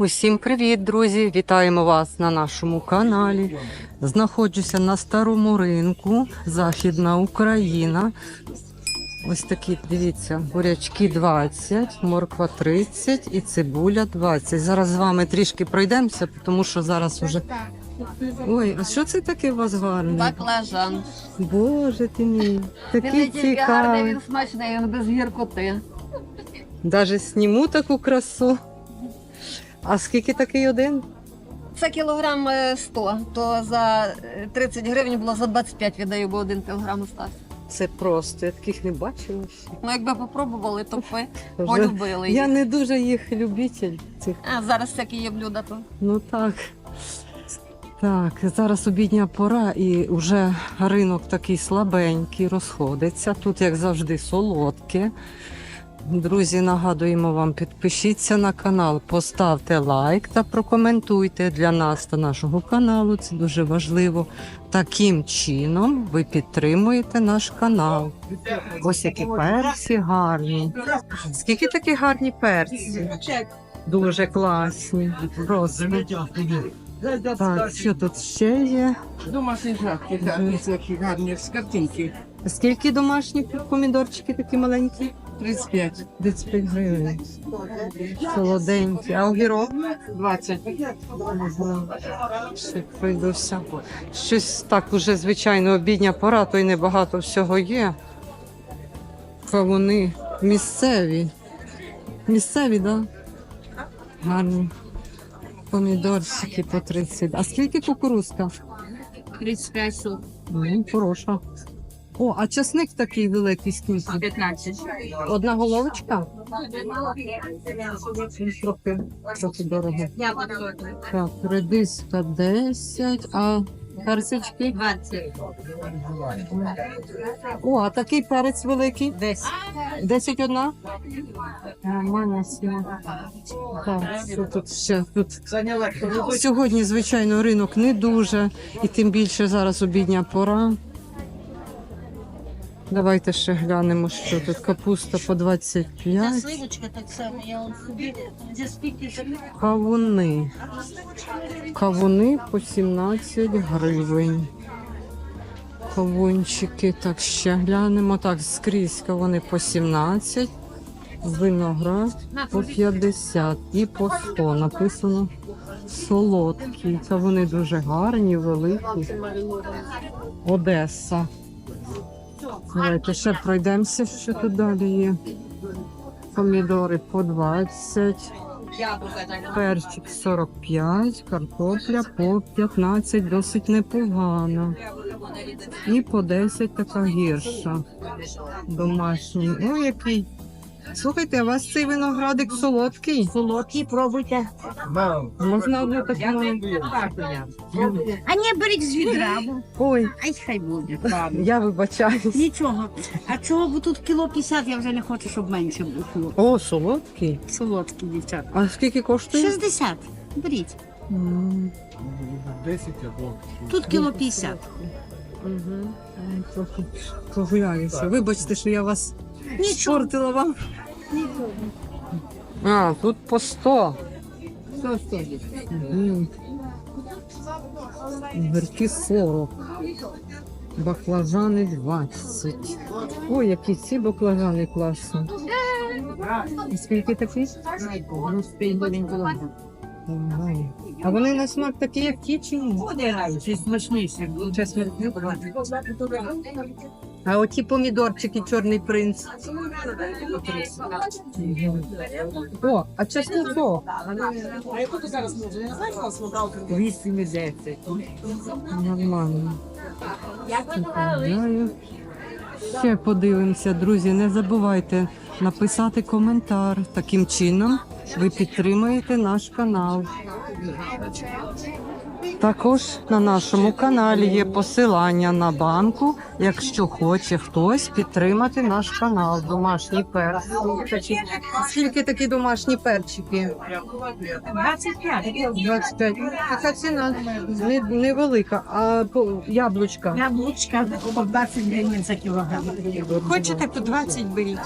Усім привіт, друзі! Вітаємо вас на нашому каналі. Знаходжуся на старому ринку, Західна Україна. Ось такі, дивіться, бурячки 20, морква 30 і цибуля 20. Зараз з вами трішки пройдемося, тому що зараз уже. Ой, а що це таке у вас гарне? Баклажан. Боже ти мій, Він такий не тільки гарний, він смачний, він без гіркоти. Даже сніму таку красу. А скільки такий один? Це кілограм е, 100, то за е, 30 гривень було за 25 віддаю, бо один кілограм остався. Це просто, я таких не бачила ще. Ну якби попробували, то б ви Вже- полюбили Я не дуже їх любитель цих. А зараз всякі є блюда, то Ну так. Так, зараз обідня пора і вже ринок такий слабенький, розходиться. Тут, як завжди, солодке. Друзі, нагадуємо вам, підпишіться на канал, поставте лайк та прокоментуйте для нас та нашого каналу. Це дуже важливо. Таким чином ви підтримуєте наш канал. Ось які перці гарні. Скільки такі гарні перці? Дуже класні. Просто. Так, що тут ще є? Домашні жабки, гарні, з картинки. Скільки домашні помідорчики такі маленькі? 35, 35 гривень. Солоденькі. А огірок? 20. Ще прийдуся. Щось так уже, звичайно, обідня пора, то й небагато всього є. Кавуни місцеві. Місцеві, так? Да? Гарні. Помідорчики по 30. А скільки кукурузка? 35 штук, Ну, хороша. О, а часник такий великий скільки? 15. Одна головочка? Трохи, трохи дорого. Так, редиска 10, а персички? 20. О, а такий перець великий? 10. 10 одна? Нормально сіла. Так, що тут ще? Тут Зайняла Сьогодні, звичайно, ринок не дуже, і тим більше зараз обідня пора. Давайте ще глянемо, що тут капуста по 25, Свиночка так само, я от собі зі скільки кавуни. Кавуни по 17 гривень. Кавунчики, так ще глянемо. Так, скрізь кавуни по 17, виноград по 50 і по 100 написано солодкі. Це вони дуже гарні, великі. Одеса. Давайте ще пройдемося, що тут далі є. Помідори по 20, перчик 45, картопля по 15, досить непогано. І по 10 така гірша. Домашній. Ой, який. Слухайте, у вас цей виноградик солодкий? солодкі, пробуйте. Можна одну таку. А не беріть з відра. бо- Ой, Ай, хай буде. я вибачаюсь. Нічого. А чого бо тут кіло 50, я вже не хочу, щоб менше було. О, солодкий. Солодкі дівчата. А скільки коштує? 60. Беріть. М, 10 або. Тут кіло 50. Угу. Трохи прогуляюся. Вибачте, що я вас Нічого. спортила вам. А, тут по 100. Що скажете? Мгм. Верті 40. Баклажани 20. Ой, які ці баклажани класні. І скільки такі? Ага. А вони на смак такі, як ті чи ні? Чи смачніше? Чесно. А оті помідорчики, чорний принц. О, а чесночок. 8,10. Нормально. Поправляю. Ще подивимося, друзі. Не забувайте написати коментар. Таким чином ви підтримуєте наш канал. Також на нашому каналі є посилання на банку, якщо хоче хтось підтримати наш канал Домашній перчик. Скільки такі домашні перчики? 25. 25. Така ціна не- невелика, а по- яблучка. Яблучка по 20 гривень за кілограм. Хочете по 20 беріть.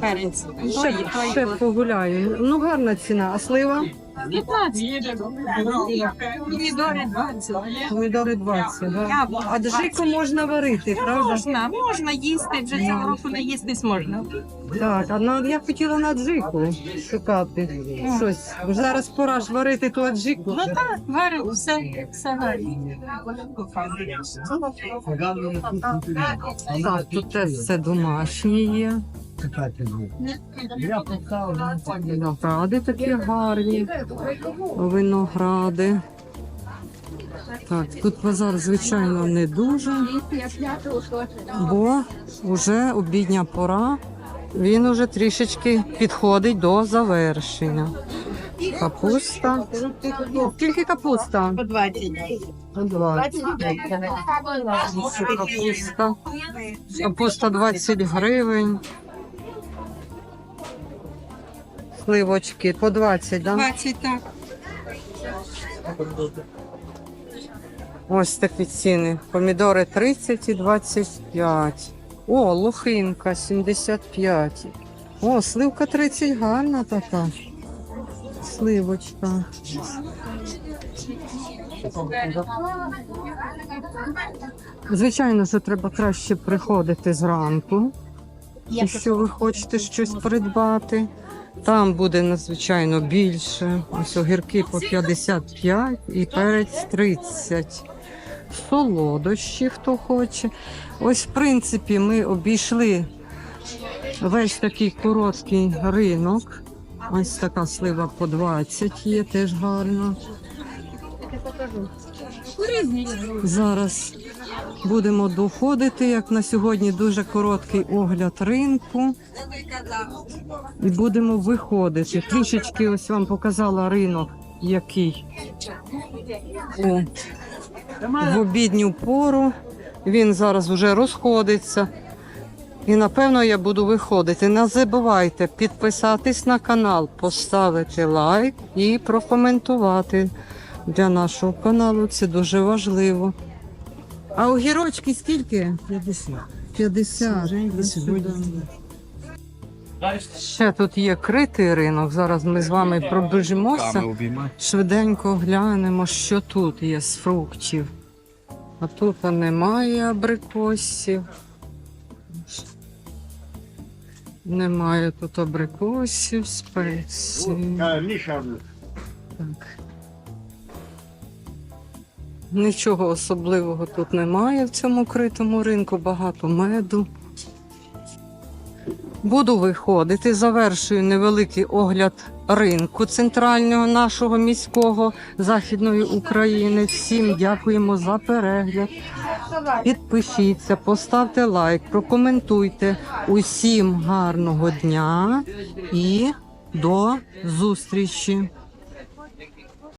Перець. Ще, ще погуляю. Ну гарна ціна. А слива? 15. Помідори 20. Помідори 20. Да? А джику можна варити, правда? Можна, можна їсти, вже цього року не їстись можна. Так, а на, я хотіла на джику шукати щось. Зараз пора ж варити ту аджику. Ну так, варю, все, все варю. Так, тут теж все домашнє є. Виногради такі гарні. Виногради. Так, тут базар, звичайно, не дуже, бо вже обідня пора. Він уже трішечки підходить до завершення. Капуста. Скільки капуста? По 20. 20. Капуста. Капуста 20 гривень. Сливочки по 20, да? 20, так. Ось такі ціни. Помідори 30 і 25. О, лохинка 75. О, сливка 30 гарна така. Сливочка. Звичайно, що треба краще приходити зранку, якщо ви хочете щось придбати. Там буде надзвичайно більше. Ось огірки по 55 і перець 30. Солодощі, хто хоче. Ось, в принципі, ми обійшли весь такий короткий ринок. Ось така слива по 20 є, теж гарна. Зараз будемо доходити, як на сьогодні дуже короткий огляд ринку. І будемо виходити. Трішечки ось вам показала ринок, який у, в обідню пору. Він зараз вже розходиться. І напевно я буду виходити. Не забувайте підписатись на канал, поставити лайк і прокоментувати для нашого каналу. Це дуже важливо. А огірочки скільки? 50. 50. Ще тут є критий ринок. Зараз ми з вами пробіжимося. Швиденько глянемо, що тут є з фруктів. А тут немає абрикосів. Немає тут абрикосів, спецій. Так. Нічого особливого тут немає в цьому критому ринку, багато меду. Буду виходити, завершую невеликий огляд ринку центрального нашого міського західної України. Всім дякуємо за перегляд. Підпишіться, поставте лайк, прокоментуйте. Усім гарного дня і до зустрічі!